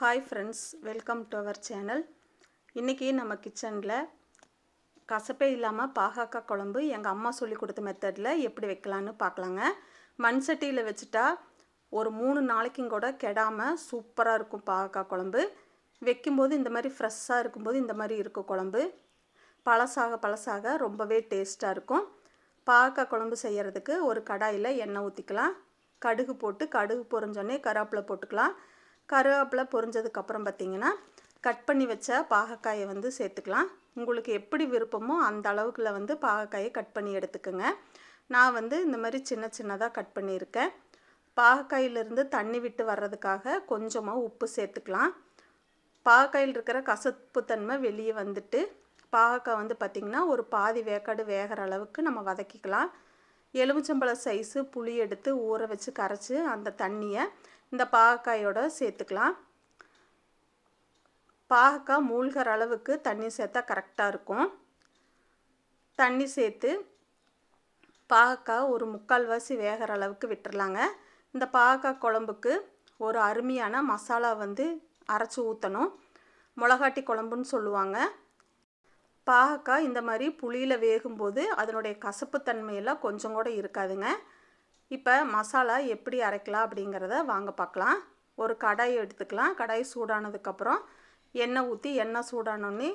Hi friends welcome to our channel இன்றைக்கி நம்ம கிச்சனில் கசப்பே இல்லாமல் பாகாக்காய் குழம்பு எங்கள் அம்மா சொல்லி கொடுத்த மெத்தடில் எப்படி வைக்கலான்னு பார்க்கலாங்க. மண் சட்டியில் வச்சுட்டா ஒரு மூணு நாளைக்கும் கூட கெடாமல் சூப்பராக இருக்கும் பாகக்காய் குழம்பு. வைக்கும்போது இந்த மாதிரி ஃப்ரெஷ்ஷாக இருக்கும்போது இந்த மாதிரி இருக்கும் குழம்பு. பழசாக பழசாக ரொம்பவே டேஸ்ட்டாக இருக்கும். பாகாக்காய் குழம்பு செய்கிறதுக்கு ஒரு கடாயில் எண்ணெய் ஊற்றிக்கலாம் கடுகு போட்டு கடுகு பொறிஞ்சோடனே கருவேப்பிலை போட்டுக்கலாம். கருவேப்பிலை பொரிஞ்சதுக்கப்புறம் பார்த்தீங்கன்னா கட் பண்ணி வச்ச பாகக்காயை வந்து சேர்த்துக்கலாம். உங்களுக்கு எப்படி விருப்பமோ அந்த அளவுக்குள்ள வந்து பாகக்காயை கட் பண்ணி எடுத்துக்கோங்க. நான் வந்து இந்த மாதிரி சின்ன சின்னதாக கட் பண்ணியிருக்கேன். பாகக்காயிலிருந்து தண்ணி விட்டு வர்றதுக்காக கொஞ்சமாக உப்பு சேர்த்துக்கலாம். பாகக்காயில் இருக்கிற கசப்பு தன்மை வெளியே வந்துட்டு பாகக்காய் வந்து பார்த்திங்கன்னா ஒரு பாதி வேக்காடு வேகிற அளவுக்கு நம்ம வதக்கிக்கலாம். எலுமிச்சம்பழ சைஸு புளி எடுத்து ஊற வச்சு கரைச்சி அந்த தண்ணியை இந்த பாகக்காயோட சேர்த்துக்கலாம். பாகக்காய் மூழ்கிற அளவுக்கு தண்ணி சேர்த்தா கரெக்டாக இருக்கும். தண்ணி சேர்த்து பாகக்காய் ஒரு முக்கால்வாசி வேகிற அளவுக்கு விட்டுறலாங்க. இந்த பாகக்காய் குழம்புக்கு ஒரு அருமையான மசாலா வந்து அரைச்சி ஊற்றணும் மிளகாட்டி குழம்புன்னு சொல்லுவாங்க. பாகக்காய் இந்த மாதிரி புளியில் வேகும்போது அதனுடைய கசப்பு தன்மையெல்லாம் கொஞ்சம் கூட இருக்காதுங்க. இப்போ மசாலா எப்படி அரைக்கலாம் அப்படிங்கிறத வாங்க பார்க்கலாம். ஒரு கடாய் எடுத்துக்கலாம். கடாய் சூடானதுக்கப்புறம் எண்ணெய் ஊற்றி எண்ணெய் சூடானோன்னே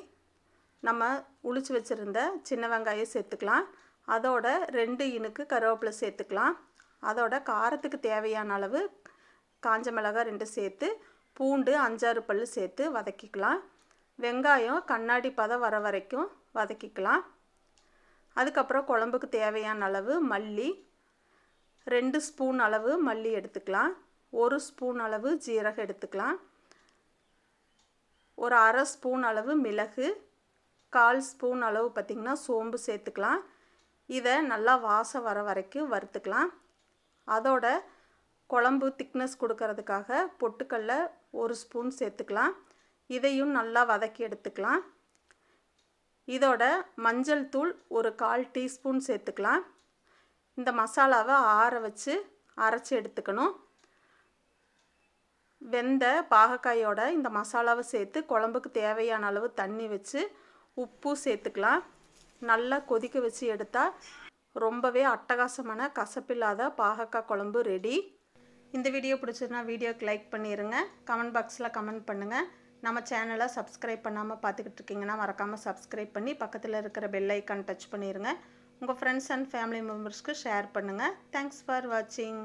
நம்ம உளிச்சு வச்சுருந்த சின்ன வெங்காயம் சேர்த்துக்கலாம். அதோட ரெண்டு இனுக்கு கருவேப்பிலை சேர்த்துக்கலாம். அதோட காரத்துக்கு தேவையான அளவு காஞ்ச மிளகாய் ரெண்டு சேர்த்து பூண்டு அஞ்சாறு பல் சேர்த்து வதக்கிக்கலாம். வெங்காயம் கண்ணாடி பதம் வர வரைக்கும் வதக்கிக்கலாம். அதுக்கப்புறம் குழம்புக்கு தேவையான அளவு மல்லி ரெண்டு ஸ்பூன் அளவு மல்லி எடுத்துக்கலாம். ஒரு ஸ்பூன் அளவு ஜீரகம் எடுத்துக்கலாம். ஒரு அரை ஸ்பூன் அளவு மிளகு கால் ஸ்பூன் அளவு பார்த்திங்கன்னா சோம்பு சேர்த்துக்கலாம். இதை நல்லா வாசம் வர வரைக்கும் வறுத்துக்கலாம். அதோட குழம்பு திக்னஸ் கொடுக்கறதுக்காக பொட்டுக்கல்ல ஒரு ஸ்பூன் சேர்த்துக்கலாம். இதையும் நல்லா வதக்கி எடுத்துக்கலாம். இதோட மஞ்சள் தூள் ஒரு கால் டீஸ்பூன் சேர்த்துக்கலாம். இந்த மசாலாவை ஆற வச்சு அரைச்சி எடுத்துக்கணும். வெந்த பாகக்காயோட இந்த மசாலாவை சேர்த்து குழம்புக்கு தேவையான அளவு தண்ணி வச்சு உப்பு சேர்த்துக்கலாம். நல்லா கொதிக்க வச்சு எடுத்தால் ரொம்பவே அட்டகாசமான கசப்பில்லாத பாகக்காய் குழம்பு ரெடி இந்த வீடியோ பிடிச்சதுன்னா வீடியோக்கு லைக் பண்ணிடுங்க கமெண்ட் பாக்ஸில் கமெண்ட் பண்ணுங்கள் நம்ம சேனலை சப்ஸ்கிரைப் பண்ணாமல் பார்த்துக்கிட்டு இருக்கீங்கன்னா மறக்காமல் சப்ஸ்கிரைப் பண்ணி பக்கத்தில் இருக்கிற பெல் ஐக்கான் டச் பண்ணிடுங்க உங்கள் ஃப்ரெண்ட்ஸ் அண்ட் ஃபேமிலி மெம்பர்ஸ்க்கு ஷேர் பண்ணுங்கள் தேங்க்ஸ் ஃபார் வாட்சிங்